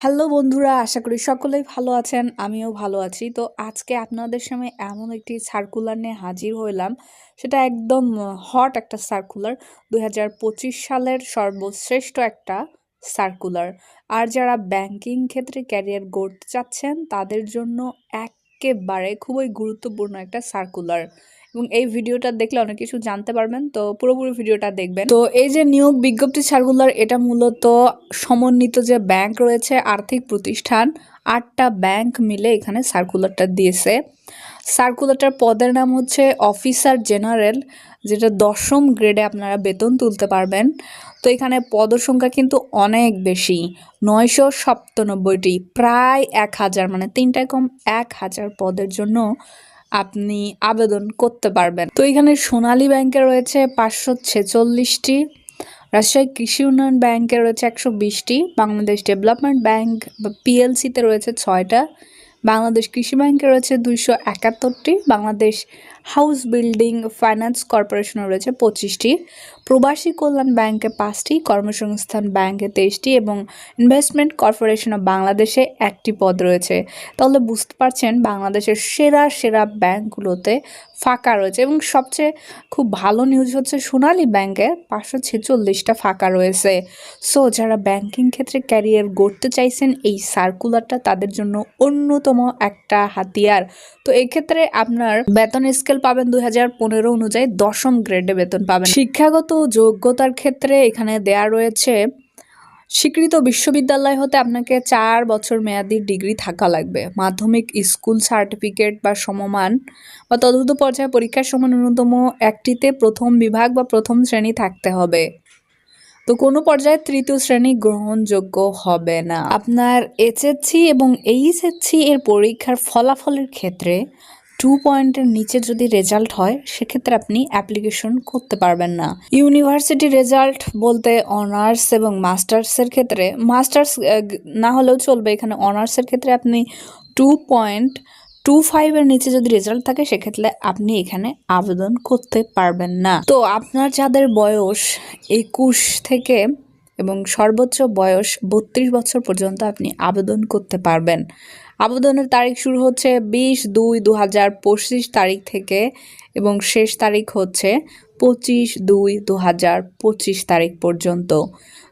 Hello বন্ধুরা, আশা করি সকলেই ভালো আছেন, আমিও ভালো আছি। তো আজকে আপনাদের সামনে এমন একটি সার্কুলার নিয়ে হাজির হইলাম, সেটা একদম হট একটা সার্কুলার দুই হাজার পঁচিশ সালের সর্বশ্রেষ্ঠ একটা সার্কুলার আর যারা ব্যাংকিং ক্ষেত্রে ক্যারিয়ার গড়তে চাচ্ছেন, তাদের জন্য একেবারে খুবই গুরুত্বপূর্ণ একটা সার্কুলার এবং এই ভিডিওটা দেখলে অনেক কিছু জানতে পারবেন। তো পুরোপুরি ভিডিওটা দেখবেন। তো এই যে নিয়োগ বিজ্ঞপ্তি সার্কুলার এটা মূলত সমন্বিত যে ব্যাংক রয়েছে, আর্থিক প্রতিষ্ঠান, আটটা ব্যাংক মিলে এখানে সার্কুলারটা দিয়েছে। সার্কুলারটার পদের নাম হচ্ছে অফিসার জেনারেল যেটা দশম গ্রেডে আপনারা বেতন তুলতে পারবেন। তো এখানে পদসংখ্যা কিন্তু অনেক বেশি, নয়শো সপ্তানব্বইটি, প্রায় এক হাজার মানে তিনটায় কম এক হাজার পদের জন্য আপনি আবেদন করতে পারবেন। তো এখানে সোনালী ব্যাংকে রয়েছে পাঁচশো ছেচল্লিশটি, রাজশাহী কৃষি উন্নয়ন ব্যাংকে রয়েছে একশো বিশটি, বাংলাদেশ ডেভেলপমেন্ট ব্যাংক বা পিএলসিতে রয়েছে ছয়টা বাংলাদেশ কৃষি ব্যাংকে রয়েছে দুইশো একাত্তরটি, বাংলাদেশ হাউস বিল্ডিং ফাইন্যান্স কর্পোরেশনে রয়েছে পঁচিশটি, প্রবাসী কল্যাণ ব্যাংকে পাঁচটি, কর্মসংস্থান ব্যাংকে তেইশটি এবং ইনভেস্টমেন্ট কর্পোরেশন অফ বাংলাদেশে একটি পদ রয়েছে। তাহলে বুঝতে পারছেন বাংলাদেশের সেরা সেরা ব্যাংকগুলোতে ফাঁকা রয়েছে এবং সবচেয়ে খুব ভালো নিউজ হচ্ছে সোনালী ব্যাংকে পাঁচশো ছেচল্লিশটা ফাঁকা রয়েছে। সো যারা ব্যাংকিং ক্ষেত্রে ক্যারিয়ার গড়তে চাইছেন, এই সার্কুলারটা তাদের জন্য অন্যতম একটা হাতিয়ার। তো এক্ষেত্রে আপনার বেতন স্কেল পাবেন দুই হাজার পনেরো অনুযায়ী দশম গ্রেডে বেতন পাবেন। শিক্ষাগত যোগ্যতার ক্ষেত্রে এখানে দেয়া রয়েছে, স্বীকৃত বিশ্ববিদ্যালয় হতে আপনাকে চার বছর মেয়াদি ডিগ্রি থাকা লাগবে। মাধ্যমিক স্কুল সার্টিফিকেট বা সমমান বা তদুর্ধ পর্যায়ে পরীক্ষার সময় ন্যূনতম একটিতে প্রথম বিভাগ বা প্রথম শ্রেণি থাকতে হবে। তো কোনো পর্যায়ে তৃতীয় শ্রেণি গ্রহণযোগ্য হবে না। আপনার এইচএসসি এবং এইচএসসি এর পরীক্ষার ফলাফলের ক্ষেত্রে টু পয়েন্টের নিচে যদি রেজাল্ট হয়, সেক্ষেত্রে আপনি অ্যাপ্লিকেশন করতে পারবেন না। ইউনিভার্সিটি রেজাল্ট বলতে অনার্স এবং মাস্টার্সের ক্ষেত্রে মাস্টার্স না হলেও চলবে এখানে অনার্সের ক্ষেত্রে আপনি টু পয়েন্ট টু ফাইভের নিচে যদি রেজাল্ট থাকে, সেক্ষেত্রে আপনি এখানে আবেদন করতে পারবেন না। তো আপনার যাদের বয়স একুশ থেকে এবং সর্বোচ্চ বয়স বত্রিশ বছর পর্যন্ত আপনি আবেদন করতে পারবেন। আবেদনের তারিখ শুরু হচ্ছে বিশ দুই দু হাজার পঁচিশ তারিখ থেকে এবং শেষ তারিখ হচ্ছে পঁচিশ দুই দু হাজার পঁচিশ তারিখ পর্যন্ত।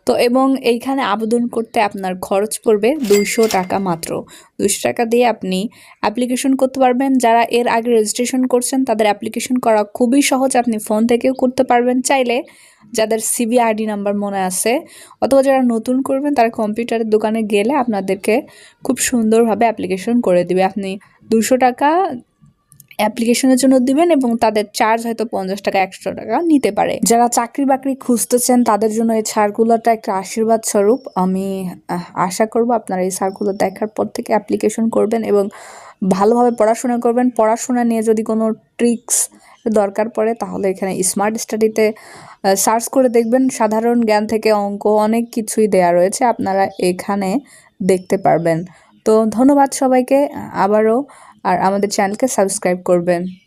তো এবং এইখানে আবেদন করতে আপনার খরচ পড়বে দুইশো টাকা মাত্র। দুইশো টাকা দিয়ে আপনি অ্যাপ্লিকেশন করতে পারবেন। যারা এর আগে রেজিস্ট্রেশন করছেন, তাদের অ্যাপ্লিকেশন করা খুবই সহজ। আপনি ফোন থেকেও করতে পারবেন। চাইলে যাদের সিবি আইডি নাম্বার মনে আছে অথবা যারা নতুন করবেন, তারা কম্পিউটারের দোকানে গেলে আপনাদেরকে খুব সুন্দরভাবে অ্যাপ্লিকেশন করে দিবে। আপনি দুশো টাকা অ্যাপ্লিকেশনের জন্য দিবেন এবং তাদের চার্জ হয়তো পঞ্চাশ টাকা, একশো টাকা নিতে পারে। যারা চাকরি বাকরি খুঁজতেছেন, তাদের জন্য এই সার্কুলারটা একটা আশীর্বাদ স্বরূপ। আমি আশা করব আপনারা এই সার্কুলার দেখার পর থেকে অ্যাপ্লিকেশন করবেন এবং ভালোভাবে পড়াশোনা করবেন। পড়াশোনা নিয়ে যদি কোনো ট্রিক্স দরকার পড়ে, তাহলে এখানে স্মার্ট স্টাডিতে সার্চ করে দেখবেন। সাধারণ জ্ঞান থেকে অঙ্ক অনেক কিছুই দেয়া রয়েছে, আপনারা এখানে দেখতে পারবেন। তো ধন্যবাদ সবাইকে, আবারও আর আমাদের চ্যানেলকে সাবস্ক্রাইব করবেন।